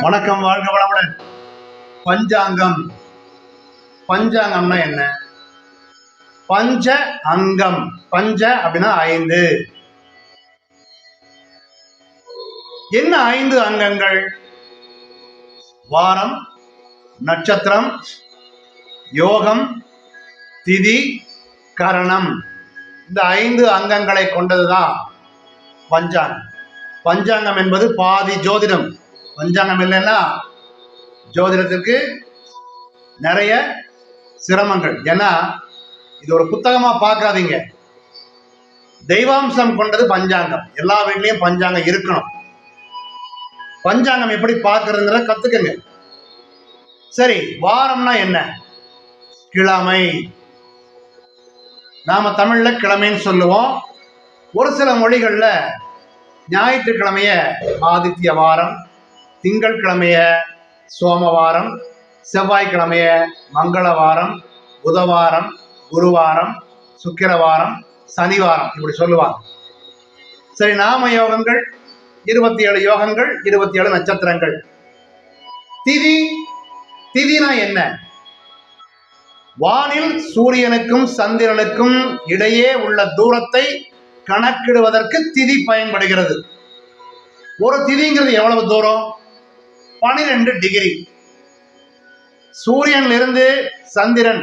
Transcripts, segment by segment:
வணக்கம் வாழ்க வளமுடன். பஞ்சாங்கம். பஞ்சாங்கம்னா என்ன? பஞ்ச அங்கம். பஞ்ச அப்படின்னா ஐந்து. என்ன ஐந்து அங்கங்கள்? வாரம் நட்சத்திரம் யோகம் திதி கரணம். இந்த ஐந்து அங்கங்களை கொண்டதுதான் பஞ்சாங்கம். பஞ்சாங்கம் என்பது பாதி ஜோதிடம். பஞ்சாங்கம் இல்லைன்னா ஜோதிடத்திற்கு நிறைய சிரமங்கள். ஏன்னா இது ஒரு புத்தகமா பார்க்காதீங்க. தெய்வாம்சம் கொண்டது பஞ்சாங்கம். எல்லா வீட்லேயும் பஞ்சாங்கம் இருக்கணும். பஞ்சாங்கம் எப்படி பார்க்கறதுங்கிற கத்துக்கங்க. சரி வாரம்னா என்ன? கிழமை. நாம தமிழ்ல கிழமைன்னு சொல்லுவோம். ஒரு சில மொழிகளில் ஞாயிற்றுக்கிழமைய ஆதித்ய வாரம் திங்கட்கிழமைய சோமவாரம் செவ்வாய்க்கிழமைய மங்களவாரம் புதவாரம் குருவாரம் சுக்கிரவாரம் சனிவாரம் இப்படி சொல்லுவாங்க. சரி நாம யோகங்கள் இருபத்தி ஏழு யோகங்கள் இருபத்தி ஏழு நட்சத்திரங்கள். திதி திதினா என்ன? வானில் சூரியனுக்கும் சந்திரனுக்கும் இடையே உள்ள தூரத்தை கணக்கிடுவதற்கு திதி பயன்படுகிறது. ஒரு திதிங்கிறது எவ்வளவு தூரம்? பனிரெண்டு டிகிரி சூரியன்ல இருந்து சந்திரன்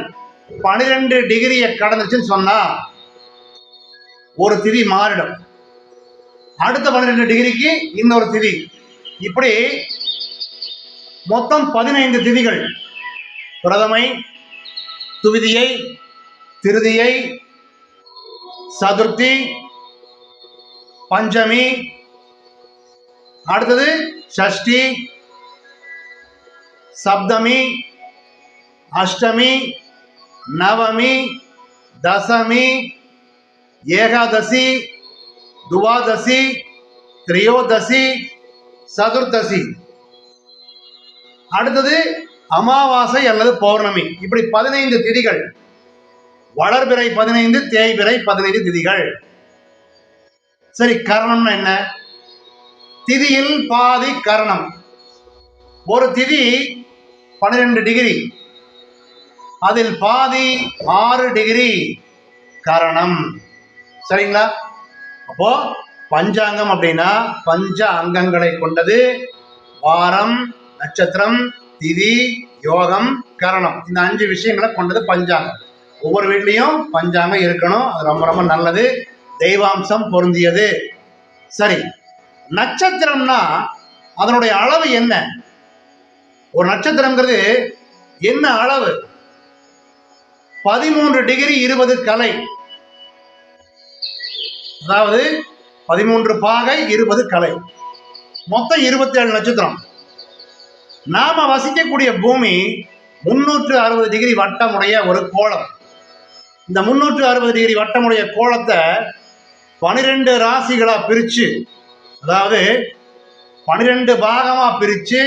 பனிரெண்டு டிகிரியை கடந்துச்சுன்னு சொன்னா ஒரு திதி மாறிடும். அடுத்த பன்னிரெண்டு டிகிரிக்கு இன்னொரு திதி. இப்படி மொத்தம் பதினைந்து திதிகள். பிரதமை துவிதியை திருதியை சதுர்த்தி பஞ்சமி அடுத்தது ஷஷ்டி சப்தமி அஷ்டமி நவமி தசமி ஏகாதசி துவாதசி திரியோதசி சதுர்தசி. அடுத்தது அமாவாசை அல்லது பௌர்ணமி. இப்படி பதினைந்து திதிகள். வளர்பிறை பதினைந்து தேய்பிறை பதினைந்து திதிகள். சரி கரணம்னா என்ன? திதியில் பாதி கரணம். ஒரு திதி பன்னிரெண்டு டிகிரி அதில் பாதி ஆறு டிகிரி கரணம். சரிங்களா? அப்போ பஞ்சாங்கம் அப்படின்னா பஞ்ச அங்கங்களை கொண்டது வாரம் நட்சத்திரம் திதி யோகம் கரணம். இந்த அஞ்சு விஷயங்களை கொண்டது பஞ்சாங்கம். ஒவ்வொரு வீட்லேயும் பஞ்சாங்கம் இருக்கணும். அது ரொம்ப ரொம்ப நல்லது. தெய்வாம்சம் பொருந்தியது. சரி. நட்சத்திரம்னா அதனுடைய அளவு என்ன? ஒரு நட்சத்திரங்கிறது என்ன அளவு? பதிமூன்று டிகிரி இருபது கலை. அதாவது பதிமூன்று பாகை இருபது கலை. மொத்தம் இருபத்தி ஏழு நட்சத்திரம். நாம வசிக்கக்கூடிய பூமி முன்னூற்று அறுபது டிகிரி வட்டமுடைய ஒரு கோளம். இந்த முன்னூற்று அறுபது டிகிரி வட்டமுடைய கோலத்தை பனிரெண்டு ராசிகளாக பிரித்து அதாவது பனிரெண்டு பாகமாக பிரித்து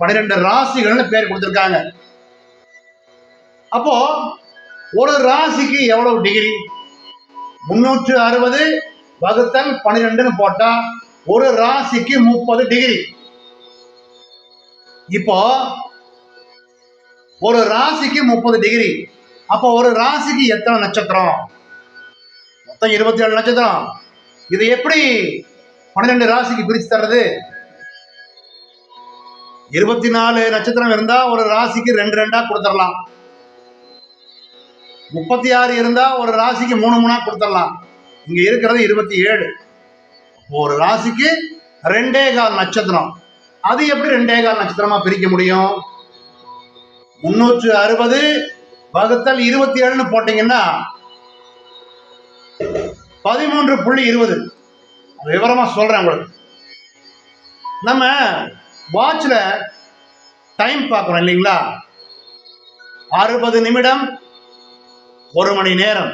பன்னிரண்டு ராசிகள்னு பேர் கொடுத்துருக்காங்க. அப்போ ஒரு ராசிக்கு எவ்வளவு டிகிரி முன்னூற்று அறுபது வகுத்தல் பன்னிரெண்டுன்னு போட்டா ஒரு ராசிக்கு முப்பது டிகிரி இப்போ ஒரு ராசிக்கு முப்பது டிகிரி அப்போ ஒரு ராசிக்கு எத்தனை நட்சத்திரம்? மொத்தம் இருபத்தி ஏழு நட்சத்திரம். இது எப்படி பன்னிரெண்டு ராசிக்கு பிரித்து தர்றது? இருபத்தி நாலு நட்சத்திரம் இருந்தா ஒரு ராசிக்கு ரெண்டு ரெண்டா கொடுத்துடலாம். முப்பத்தி ஆறு இருந்தா ஒரு ராசிக்கு மூணு மூணா கொடுத்துடலாம். இங்க இருக்கிறது இருபத்தி ஏழு. ஒரு ராசிக்கு ரெண்டே கால் நட்சத்திரம். அது எப்படி ரெண்டே கால் நட்சத்திரமா பிரிக்க முடியும்? முன்னூற்று அறுபது வகுத்தல் இருபத்தி ஏழுன்னு போட்டீங்கன்னா பதிமூன்று புள்ளி இருபது. விவரமா சொல்றேன் உங்களுக்கு. நம்ம வாட்சில் டைம் பார்க்குறோம் இல்லைங்களா? அறுபது நிமிடம் ஒரு மணி நேரம்.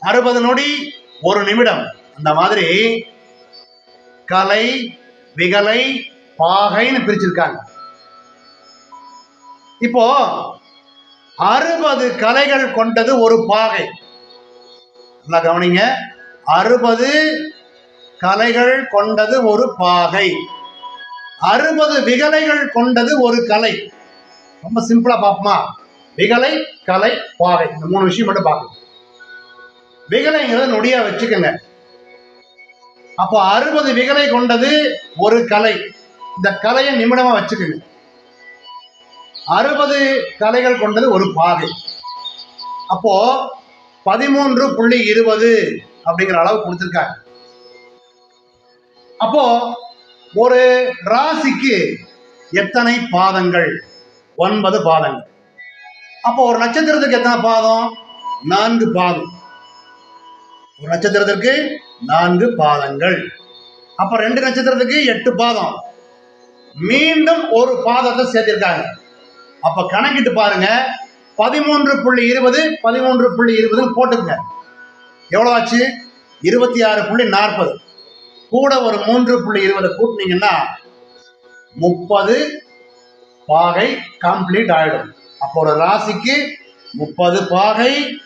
அறுபது நொடி ஒரு நிமிடம். அந்த மாதிரி கலை விகலை பாகைன்னு பிரிச்சிருக்காங்க. இப்போ அறுபது கலைகள் கொண்டது ஒரு பாகை. நல்லா கவனிங்க. அறுபது கலைகள் கொண்டது ஒரு பாகை. அறுபது விகலைகள் கொண்டது ஒரு கலை. ரொம்ப சிம்பிளா பார்ப்போமா? விகலை கலை பாவை. இந்த மூணு விஷயம் மட்டும் பார்க்கணும். விகலைங்கிறத நொடியா வச்சுக்கோங்க. அப்போ அறுபது விகலை கொண்டது ஒரு கலை. இந்த கலையை நிமிடமா வச்சுக்கோங்க. அறுபது கலைகள் கொண்டது ஒரு பாதை அப்போ பதிமூன்று புள்ளி இருபது அப்படிங்கிற அளவு கொடுத்துருக்காங்க. அப்போ ஒரு ராசிக்கு எத்தனை பாதங்கள்? ஒன்பது பாதங்கள். அப்போ ஒரு நட்சத்திரத்துக்கு எத்தனை பாதம்? நான்கு பாதம். ஒரு நட்சத்திரத்திற்கு நான்கு பாதங்கள். அப்ப ரெண்டு நட்சத்திரத்துக்கு எட்டு பாதம். மீண்டும் ஒரு பாதத்தை சேர்த்திருக்காங்க. அப்ப கணக்கிட்டு பாருங்க. பதிமூன்று புள்ளி இருபது பதிமூன்று புள்ளி இருபதுன்னு போட்டுக்கங்க. எவ்வளவு ஆச்சு? இருபத்தி ஆறு புள்ளி நாற்பது. கூட ஒரு மூன்று புள்ளி இருபது கூட்டினீங்கன்னா முப்பது பாகை கம்ப்ளீட் ஆயிடும். அப்போ ஒரு ராசிக்கு முப்பது பாகை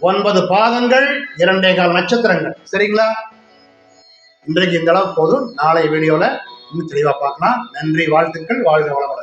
ஒன்பது பாதங்கள் இரண்டே கால் நட்சத்திரங்கள். சரிங்களா? இன்றைக்கு இந்த அளவு போதும். நாளை வீடியோவில் இன்னும் தெளிவாக பார்க்கலாம். நன்றி வாழ்த்துக்கள். வாழ்க வளமுடன்.